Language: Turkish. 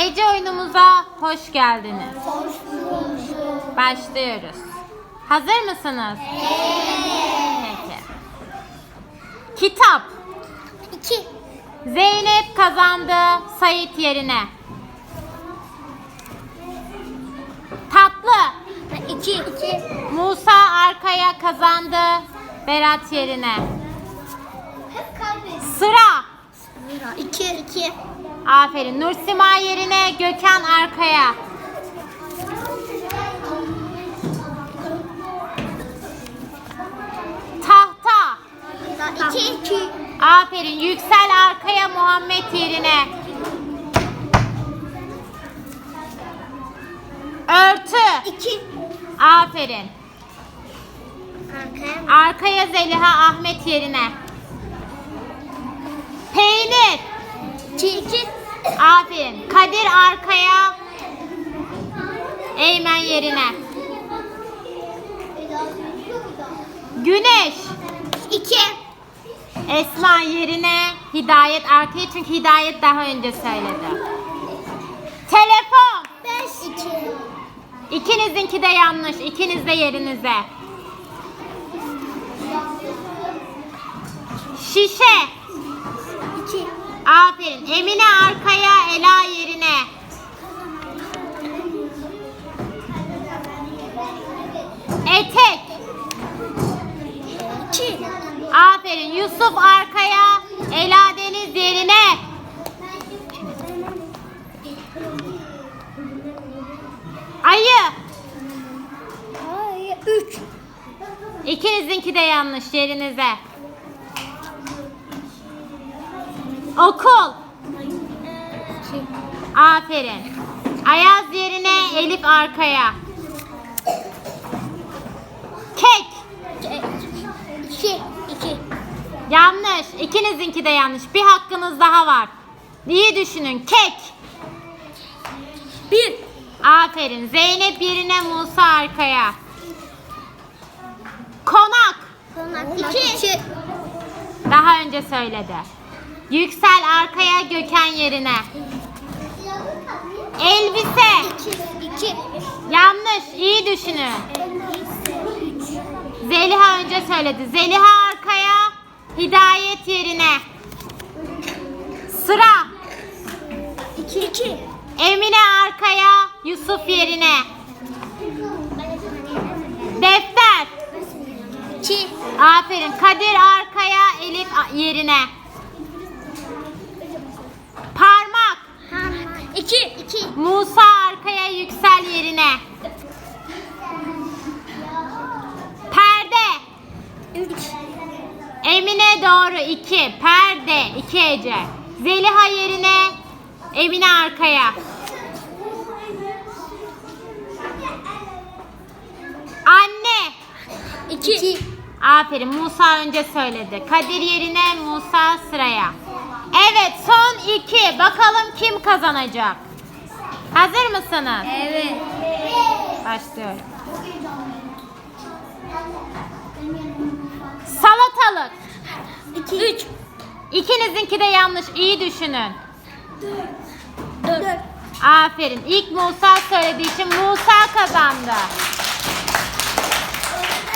Hece oyunumuza hoş geldiniz. Başlıyoruz. Hazır mısınız? Peki. Kitap. 2 Zeynep kazandı Sait yerine. Tatlı. 2 2 Musa arkaya kazandı Berat yerine. Hep kaybediyor. Sıra. 2 2 Aferin. Nursima yerine Gökhan arkaya. Tahta. 2 2 Aferin. Yüksel arkaya Muhammed yerine. Örtü. 2 Aferin. Arkaya Arkaya Zeliha Ahmet yerine. Peynir. 2 2 Aferin. Kadir arkaya. Eymen yerine. Güneş. 2 Esma yerine. Hidayet arkaya çünkü Hidayet daha önce söyledi. Telefon. 5 2 İkinizinki de yanlış. İkiniz de yerinize. Şişe. 2 Aferin. Emine arkaya, Ela yerine. Etek. 2 Aferin. Yusuf arkaya, Ela Deniz yerine. Ayı. Hayır 3 İkinizinki de yanlış yerinize. Okul. Aferin. Ayaz yerine Elif arkaya. Kek. 2 2 Yanlış. İkinizinki de yanlış. Bir hakkınız daha var. İyi düşünün. Kek. 1 Aferin. Zeynep yerine Musa arkaya. Konak. 2 2 Daha önce söyledi. Yüksel arkaya Gökhan yerine. Elbise. 2 Yanlış. İyi düşünün. Zeliha önce söyledi. Zeliha arkaya, Hidayet yerine. Sıra. 2 2 Emine arkaya, Yusuf yerine. Defter. 2 Aferin. Kadir arkaya, Elif yerine. Parmak. 2 2 Musa arkaya, Yüksel yerine. Perde. 3 Emine doğru 2. Perde 2 Ece. Zeliha yerine Emine arkaya. Anne. 2 2 Aferin Musa önce söyledi. Kadir yerine Musa sıraya. Evet son 2. Bakalım kim kazanacak? Hazır mısınız? Evet. Başlıyorum. Salatalık. 2 3 İkinizinki de yanlış. İyi düşünün. 4 Aferin. İlk Musa söylediği için Musa kazandı.